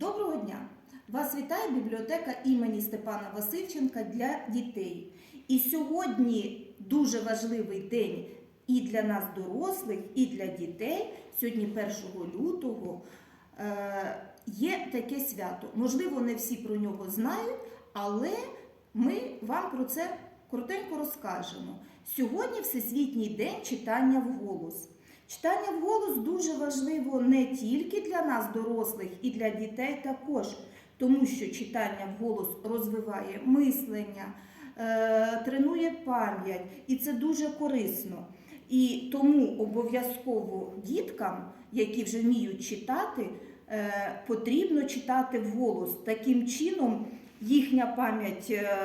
Доброго дня! Вас вітає бібліотека імені Степана Васильченка для дітей. І сьогодні дуже важливий день і для нас, дорослих, і для дітей. Сьогодні, 1 лютого, е, є таке свято. Можливо, не всі про нього знають, але ми вам про це коротенько розкажемо. Сьогодні Всесвітній день читання вголос. Читання вголос дуже важливо не тільки для нас, дорослих, і для дітей також, тому що читання вголос розвиває мислення, е, тренує пам'ять, і це дуже корисно. І тому обов'язково діткам, які вже вміють читати, е, потрібно читати вголос. Таким чином їхня пам'ять е,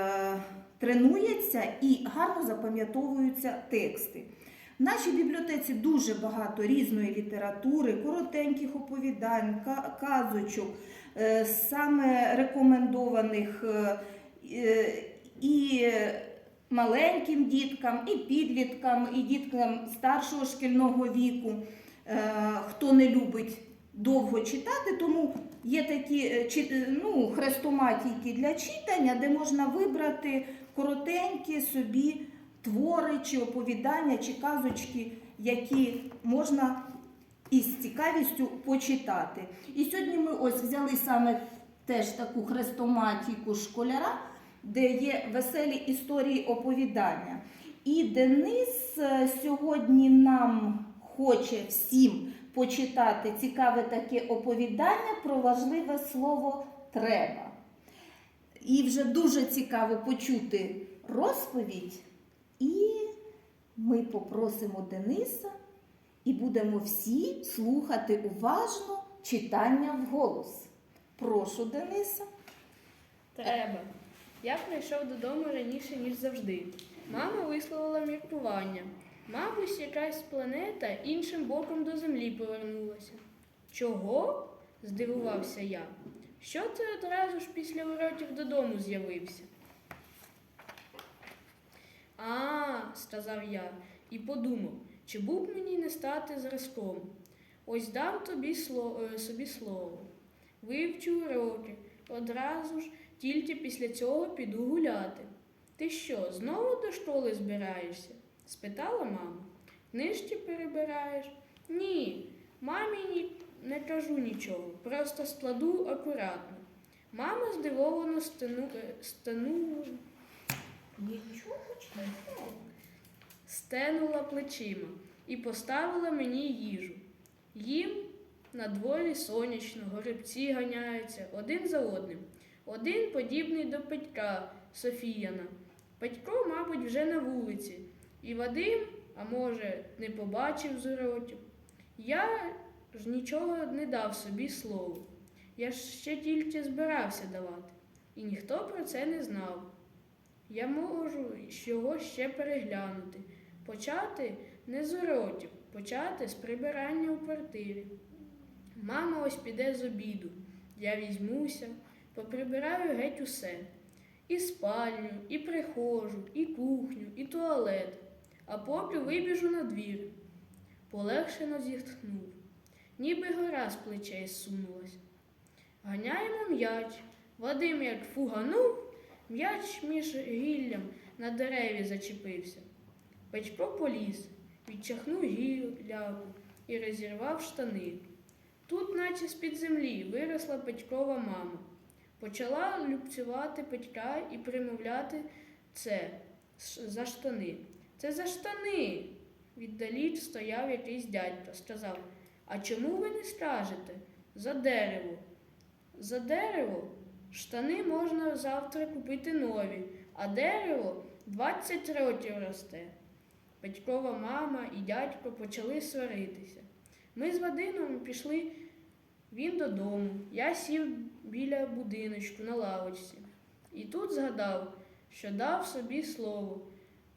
тренується і гарно запам'ятовуються тексти. В нашій бібліотеці дуже багато різної літератури, коротеньких оповідань, казочок, е, саме рекомендованих е, і маленьким діткам, і підліткам, і діткам старшого шкільного віку. Е, Хто не любить довго читати, тому є такі ну, хрестоматійки для читання, де можна вибрати коротенькі собі твори чи оповідання, чи казочки, які можна із цікавістю почитати. І сьогодні ми ось взяли саме теж таку хрестоматіку школяра, де є веселі історії оповідання. І Денис е, сьогодні нам хоче всім почитати цікаве таке оповідання про важливе слово треба. І вже дуже цікаво почути розповідь. І ми попросимо Дениса і будемо всі слухати уважно читання вголос. Прошу, Дениса. Треба. Я прийшов додому раніше, ніж завжди. Мама висловила міркування. Мабуть, якась планета іншим боком до землі повернулася. Чого? здивувався я. Що ти одразу ж після уроків додому з'явився? А, сказав я і подумав, чи був мені не стати зразком. Ось дам тобі слово, собі слово. Вивчу уроки, одразу ж тільки після цього піду гуляти. Ти що, знову до школи збираєшся? спитала мама. Книжки перебираєш? Ні, мамі не кажу нічого, просто складу акуратно. Мама здивовано стану, е, стану, Нічого стенула плечима і поставила мені їжу. Їм на дворі сонячно, горобці ганяються один за одним. Один подібний до Петька Софіяна. Петько, мабуть, вже на вулиці. І Вадим, а може, не побачив з. Я ж нічого не дав собі слову. Я ж ще тільки збирався давати. І ніхто про це не знав. Я можу його ще переглянути. Почати не з уроків, почати з прибирання у квартирі. Мама ось піде з обіду. Я візьмуся, поприбираю геть усе. І спальню, і прихожу, і кухню, і туалет, а поки вибіжу на двір. Полегшено зітхнув, ніби гора з плечей зсунулась. Ганяємо м'яч. Вадим як фуганув, м'яч між гіллям на дереві зачепився. Петько поліз, відчахнув гілляку і розірвав штани. Тут, наче з-під землі, виросла Петькова мама. Почала любцювати Петька і примовляти це за штани. Це за штани. Віддаліч стояв якийсь дядько, сказав, а чому ви не скажете? За дерево. За дерево штани можна завтра купити нові, а дерево 20 років росте. Батькова мама і дядько почали сваритися. Ми з Вадином пішли він додому. Я сів біля будиночку на лавочці. І тут згадав, що дав собі слово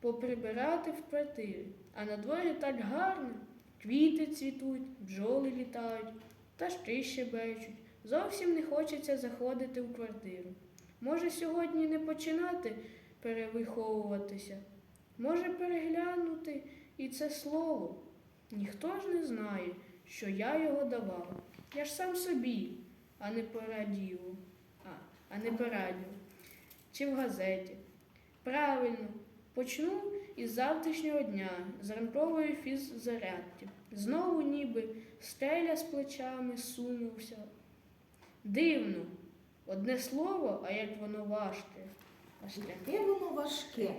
поприбирати в квартирі. А на дворі так гарно, квіти цвітуть, бджоли літають, пташки щебечуть. Зовсім не хочеться заходити в квартиру. Може, сьогодні не починати перевиховуватися? Може, переглянути і це слово? Ніхто ж не знає, що я його давав. Я ж сам собі. а не по радіо. А, а не по радіо. Чи в газеті. Правильно, почну із завтрашнього дня, з ранкової фіззарядки. Знову ніби стеля з плечами сунувся. Дивно, одне слово, а як воно важке. Яке воно важке.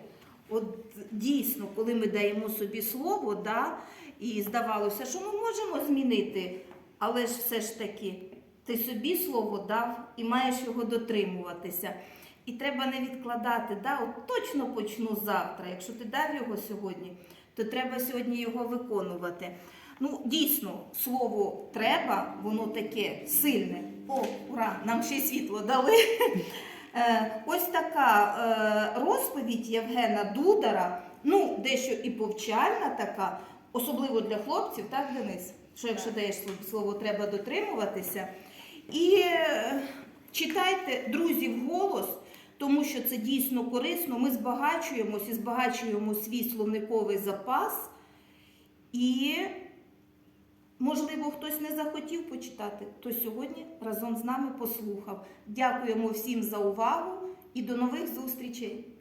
От дійсно, коли ми даємо собі слово, да, і здавалося, що ми можемо змінити, але ж все ж таки ти собі слово дав і маєш його дотримуватися. І треба не відкладати, да, от точно почну завтра. Якщо ти дав його сьогодні, то треба сьогодні його виконувати. Ну, дійсно, слово треба, воно таке сильне. О, ура! Нам ще й світло дали. Е, Ось така е, розповідь Євгена Дудара, ну, дещо і повчальна така, особливо для хлопців, так, Денис? Що якщо даєш слово- треба дотримуватися. І е, читайте друзів голос, тому що це дійсно корисно. Ми збагачуємось і збагачуємо свій словниковий запас. І, можливо, хтось не захотів почитати, то сьогодні разом з нами послухав. Дякуємо всім за увагу і до нових зустрічей!